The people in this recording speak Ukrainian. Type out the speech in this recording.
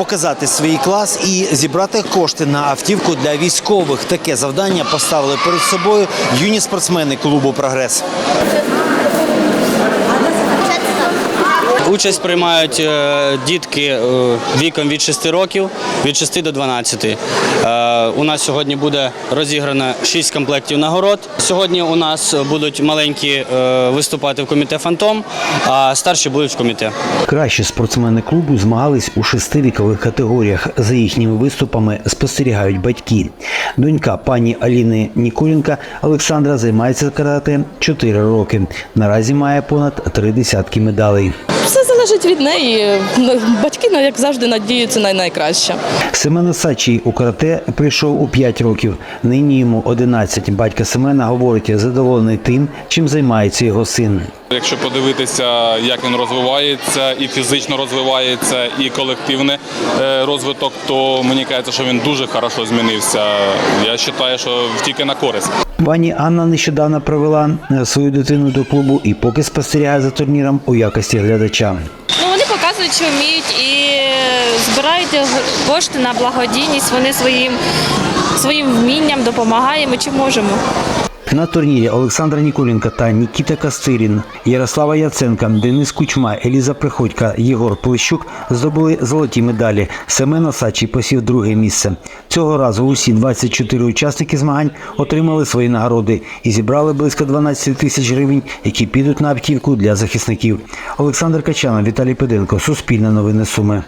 показати свій клас і зібрати кошти на автівку для військових. Таке завдання поставили перед собою юні спортсмени клубу Прогрес. Участь приймають е, дітки е, віком від 6 років, від 6 до 12. Е, У нас сьогодні буде розіграно 6 комплектів нагород. Сьогодні у нас будуть маленькі виступати в коміте Фантом, а старші будуть в коміте. Кращі спортсмени клубу змагались у шести вікових категоріях. За їхніми виступами спостерігають батьки. Донька пані Аліни Ніколенка Олександра займається карате 4 роки. Наразі має понад три десятки медалей. Залежить від неї. Ну, Батьки, ну, як завжди, надіються на найкраще. Семен Осадчий у карате прийшов у 5 років. Нині йому 11. Батька Семена говорить, задоволений тим, чим займається його син. Якщо подивитися, як він розвивається, і фізично розвивається, і колективний е, розвиток, то мені кажеться, що він дуже хорошо змінився. Я вважаю, що тільки на користь. Пані Анна нещодавно привела е, свою дитину до клубу і поки спостерігає за турніром у якості глядача. Показують, що вміють і збирають кошти на благодійність. Вони своїм, своїм вмінням допомагаємо чи можемо. На турнірі Олександра Ніколенка та Нікіта Кастирін, Ярослава Яценка, Денис Кучма, Еліза Приходька, Єгор Плещук здобули золоті медалі. Семен Осадчий посів друге місце. Цього разу усі 24 учасники змагань отримали свої нагороди і зібрали близько 12 тисяч гривень, які підуть на автівку для захисників. Олександр Качанов, Віталій Педенко, Суспільне новини Суми.